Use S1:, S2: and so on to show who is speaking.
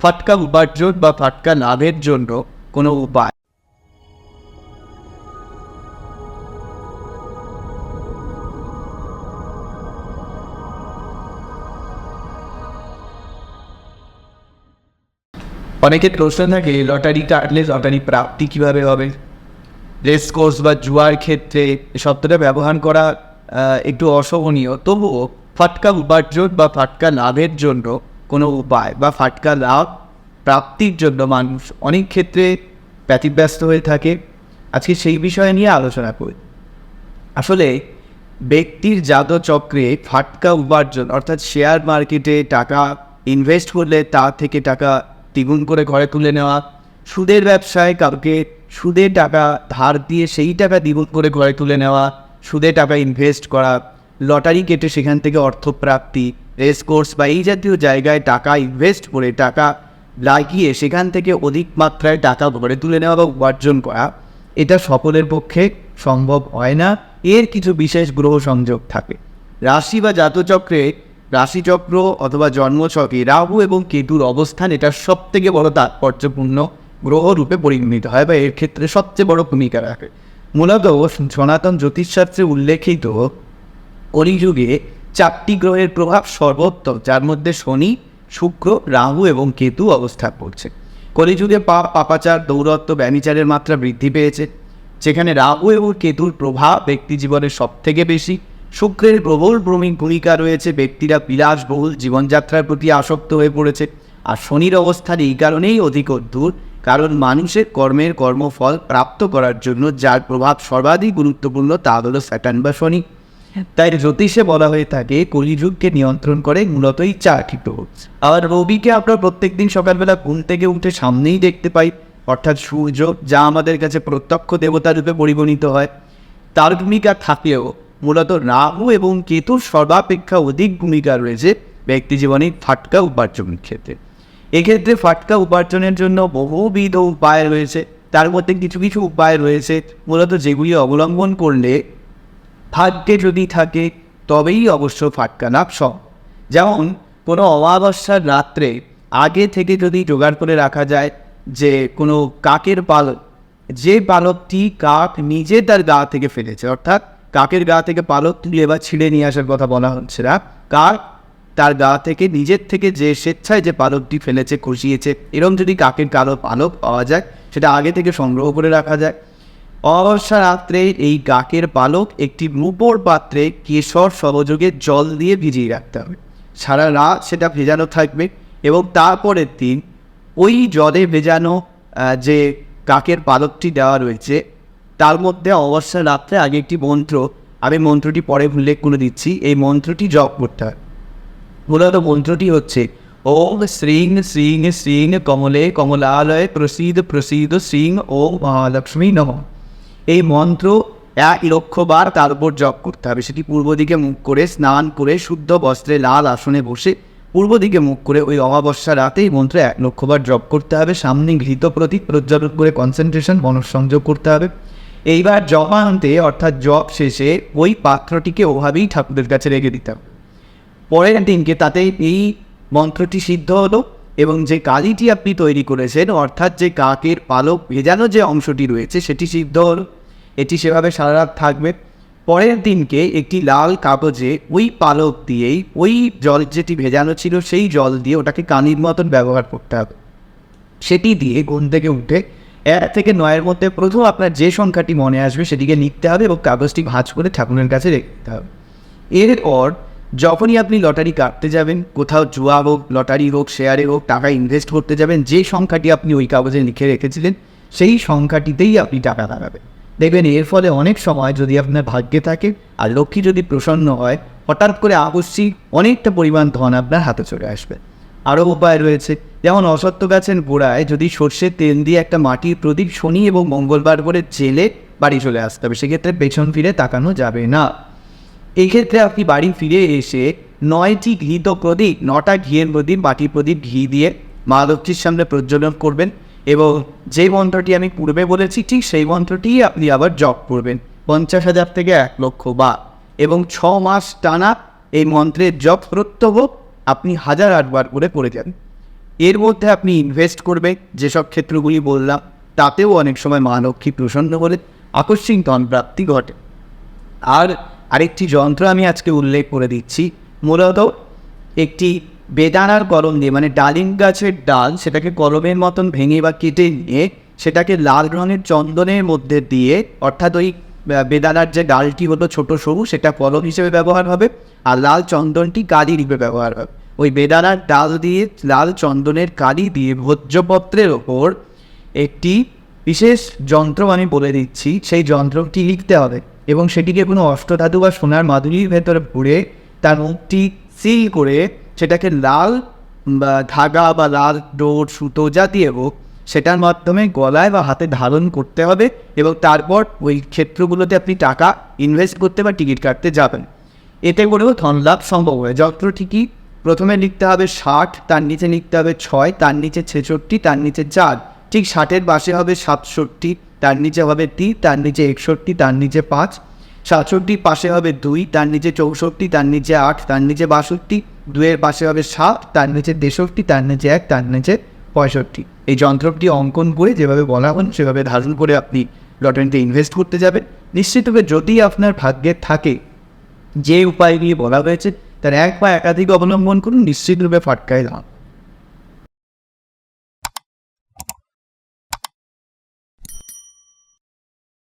S1: ফাটকা উপার্জন বা ফাটকা লাভের জন্য কোনো উপায়? অনেকের প্রশ্ন থাকে, লটারি কাটলে লটারি প্রাপ্তি কীভাবে হবে? রেস কোর্স বা জুয়ার ক্ষেত্রে শব্দটা ব্যবহার করা একটু অশোভনীয় তবুও ফাটকা উপার্জন বা ফাটকা লাভের জন্য কোনো উপায় বা ফাটকা লাভ প্রাপ্তির জন্য মানুষ অনেক ক্ষেত্রে ব্যতিব্যস্ত হয়ে থাকে। আজকে সেই বিষয় নিয়ে আলোচনা করি। আসলে ব্যক্তির জাতচক্রে ফাটকা উপার্জন অর্থাৎ শেয়ার মার্কেটে টাকা ইনভেস্ট করলে তা থেকে টাকা দ্বিগুণ করে ঘরে তুলে নেওয়া, সুদের ব্যবসায় কাউকে সুদে টাকা ধার দিয়ে সেই টাকা দ্বিগুণ করে ঘরে তুলে নেওয়া, সুদে টাকা ইনভেস্ট করা, লটারি কেটে সেখান থেকে অর্থপ্রাপ্তি রেস কোর্স বা এই জাতীয় জায়গায় টাকা ইনভেস্ট করে টাকা লাগিয়ে সেখান থেকে অধিক মাত্রায় টাকা ঘরে তুলে নেওয়া বা উপার্জন করা, এটা সকলের পক্ষে সম্ভব হয় না। এর কিছু বিশেষ গ্রহ সংযোগ থাকে। রাশি বা জাতচক্রে রাশিচক্র অথবা জন্মছকে রাহু এবং কেতুর অবস্থান এটা সব থেকে বড় তাৎপর্যপূর্ণ গ্রহরূপে পরিগণিত হয় বা এর ক্ষেত্রে সবচেয়ে বড় ভূমিকা রাখে। মূলত সনাতন জ্যোতিষশাস্ত্রে উল্লেখিত কলিযুগে চারটি গ্রহের প্রভাব সর্বত্র যার মধ্যে শনি, শুক্র, রাহু এবং কেতু অবস্থান করছে। কলিযুগে পাপ পাপাচার, দৌরত্ব ব্যবিচারের মাত্রা বৃদ্ধি পেয়েছে, যেখানে রাহু এবং কেতুর প্রভাব ব্যক্তি জীবনে সব থেকে বেশি। শুক্রের প্রবল ভূমিকা রয়েছে, ব্যক্তিরা বিলাসবহুল জীবনযাত্রার প্রতি আসক্ত হয়ে পড়েছে, আর শনির অবস্থান এই কারণেই অধিক দূর কারণ মানুষের কর্মের কর্মফল প্রাপ্ত করার জন্য যার প্রভাব সর্বাধিক গুরুত্বপূর্ণ তা হলো স্যাটার্ন বা শনি। তাই জ্যোতিষে বলা হয়ে থাকে, কলিযুগকে নিয়ন্ত্রণ করে মূলত এই চারটি গ্রহ আর রবিকে আমরা প্রত্যেকদিন সকালবেলা ঘুম থেকে উঠে সামনেই দেখতে পাই। অর্থাৎ সূর্য, যা আমাদের কাছে প্রত্যক্ষ দেবতা রূপে পরিগণিত হয়। তার ভূমিকা থাকলেও মূলত রাহু এবং কেতুর সর্বাপেক্ষা অধিক ভূমিকা রয়েছে ব্যক্তি জীবনে ফাটকা উপার্জনের ক্ষেত্রে। এক্ষেত্রে ফাটকা উপার্জনের জন্য বহুবিধ উপায় রয়েছে। তার মধ্যে কিছু কিছু উপায় রয়েছে। মূলত যেগুলি অবলম্বন করলে ভাগ্যে যদি থাকে, তবেই অবশ্য ফাটকা লাভ সব যেমন, কোনো অমাবস্যার রাত্রে আগে থেকে যদি জোগাড় করে রাখা যায় যে কোনো কাকের পালক, যে পালকটি কাক নিজে তার গা থেকে ফেলেছে, অর্থাৎ কাকের গা থেকে পালক তুলে বা ছিঁড়ে নিয়ে আসার কথা বলা হচ্ছে না, কাক তার গা থেকে নিজের থেকে যে স্বেচ্ছায় যে পালকটি ফেলেছে খুশিয়েছে এরকম যদি কাকের কালো পালক পাওয়া যায়, সেটা আগে থেকে সংগ্রহ করে রাখা যায়। অমাবস্যা রাত্রে এই গাকের পালক একটি রূপোর পাত্রে কেশর সহযোগে জল দিয়ে ভিজিয়ে রাখতে হবে সারা রাত সেটা ভেজানো থাকবে এবং তারপরের দিন ওই জলে ভেজানো যে কাকের পালকটি দেওয়া রয়েছে, তার মধ্যে অমাবস্যা রাত্রে আগে একটি মন্ত্র, আমি মন্ত্রটি পরে উল্লেখ করে দিচ্ছি, এই মন্ত্রটি জপ করতে হয়। মূলত মন্ত্রটি হচ্ছে, ওম শ্রীং শ্রীং শ্রীং কমলে কমলালয় প্রসীদ প্রসীদ শ্রীং ও মহালক্ষ্মী নম। এই মন্ত্র এক লক্ষ বার তার উপর জপ করতে হবে। সেটি পূর্ব দিকে মুখ করে, স্নান করে, শুদ্ধ বস্ত্রে লাল আসনে বসে, পূর্ব দিকে মুখ করে ওই অমাবস্যা রাতে এই মন্ত্র এক লক্ষ বার জপ করতে হবে। সামনে ঘৃত প্রতীক প্রজ্বলন করে কনসেন্ট্রেশন মনঃসংযোগ করতে হবে। এইবার জপান্তে, অর্থাৎ জপ শেষে ওই পাত্রটিকে ওভাবেই ঠাকুরের কাছে রেখে দিতে হবে। পরের দিনকে তাতে এই মন্ত্রটি সিদ্ধ হলো এবং যে কালিটি আপনি তৈরি করেছেন, অর্থাৎ যে কাকের পালক, ভেজানো যে অংশটি রয়েছে, সেটি সিদ্ধ হলো। এটি সেভাবে সারা রাত থাকবে। পরের দিনকে একটি লাল কাগজে ওই পালক দিয়েই ওই জল যেটি ভেজানো ছিল সেই জল দিয়ে ওটাকে কানির মতন ব্যবহার করতে হবে। সেটি দিয়ে ঘুম থেকে উঠে এক থেকে নয়ের মধ্যে প্রথম আপনার যে সংখ্যাটি মনে আসবে সেটিকে লিখতে হবে এবং কাগজটি ভাঁজ করে ঠাকুরের কাছে রেখে হবে। এরপর যখনই আপনি লটারি কাটতে যাবেন, কোথাও জুয়া হোক, লটারি হোক, শেয়ারে হোক, টাকা ইনভেস্ট করতে যাবেন, যে সংখ্যাটি আপনি ওই কাগজে লিখে রেখেছিলেন, সেই সংখ্যাটিতেই আপনি টাকা লাগাবেন। দেখবেন, এর ফলে অনেক সময় যদি আপনার ভাগ্যে থাকে আর লক্ষ্মী যদি প্রসন্ন হয়, হঠাৎ করে আকস্মিক অনেকটা পরিমাণ ধন আপনার হাতে চলে আসবে। আরও উপায় রয়েছে, যেমন অসত্য গাছের গোড়ায় যদি সর্ষের তেল দিয়ে একটা মাটির প্রদীপ শনি এবং মঙ্গলবার করে জেলে বাড়ি চলে আসতে হবে, সেক্ষেত্রে পেছন ফিরে তাকানো যাবে না। এই ক্ষেত্রে আপনি বাড়ি ফিরে এসে নয়টি ঘৃত প্রদীপ, নটা ঘিয়ের প্রদীপ, মাটির প্রদীপ ঘি দিয়ে মা লক্ষ্মীর সামনে প্রজ্বলন করবেন। এবং যে মন্ত্রটি আমি পূর্বে বলেছি, ঠিক সেই মন্ত্রটিই আপনি আবার জপ করবেন। পঞ্চাশ হাজার থেকে এক লক্ষ বা। এবং ছ মাস টানা এই মন্ত্রের জপ প্রত্যহ আপনি হাজার আটবার করে পড়ে যান। এর মধ্যে আপনি ইনভেস্ট করবে যেসব ক্ষেত্রগুলি বললাম, তাতেও অনেক সময় মা লক্ষ্মী প্রসন্ন করে আকস্মিক ধন প্রাপ্তি ঘটে। আর আরেকটি যন্ত্র আমি আজকে উল্লেখ করে দিচ্ছি। মূলত একটি বেদানার কলম দিয়ে মানে ডালিম গাছের ডাল সেটাকে কলমের মতন ভেঙে বা কেটে নিয়ে সেটাকে লাল রঙের চন্দনের মধ্যে দিয়ে, অর্থাৎ ওই বেদানার যে ডালটি হলো ছোট সরু, সেটা কলম হিসেবে ব্যবহার হবে আর লাল চন্দনটি কালি রূপে ব্যবহার হবে। ওই বেদানার ডাল দিয়ে, লাল চন্দনের কালি দিয়ে ভোজ্যপত্রের ওপর একটি বিশেষ যন্ত্র আমি বলে দিচ্ছি, সেই যন্ত্রটি লিখতে হবে এবং সেটিকে কোনো অষ্টধাতু বা সোনার মাধুরীর ভেতরে ভরে তার মুখটি সিল করে সেটাকে লাল ধাগা বা লাল ডোর সুতো জাতীয় হোক, সেটার মাধ্যমে গলায় বা হাতে ধারণ করতে হবে এবং তারপর ওই ক্ষেত্রগুলোতে আপনি টাকা ইনভেস্ট করতে বা টিকিট কাটতে যাবেন। এতে করেও ধন লাভ সম্ভব হয় যত্র ঠিকই প্রথমে লিখতে হবে ষাট, তার নিচে লিখতে হবে ছয়, তার নিচে ছেষট্টি, তার নিচে চার। ঠিক ষাটের পাশে হবে সাতষট্টি, তার নিচে হবে তিন, তার নিচে একষট্টি, তার নিচে পাঁচ। সাতষট্টির পাশে হবে দুই, তার নিচে চৌষট্টি, তার নিচে আট, তার নিচে বাষট্টি। দুইয়ের পাশে হবে সাত, তার নিচে তেষট্টি, তার নিচে এক, তার নিচে পঁয়ষট্টি। এই যন্ত্রটি অঙ্কন করে যেভাবে বলা হন সেভাবে ধারণ করে আপনি লটারিতে ইনভেস্ট করতে যাবেন। নিশ্চিতভাবে যদি আপনার ভাগ্যে থাকে যে উপায় নিয়ে বলা হয়েছে, তার এক বা একাধিক অবলম্বন করুন নিশ্চিতরূপে ফাটকায় লাভ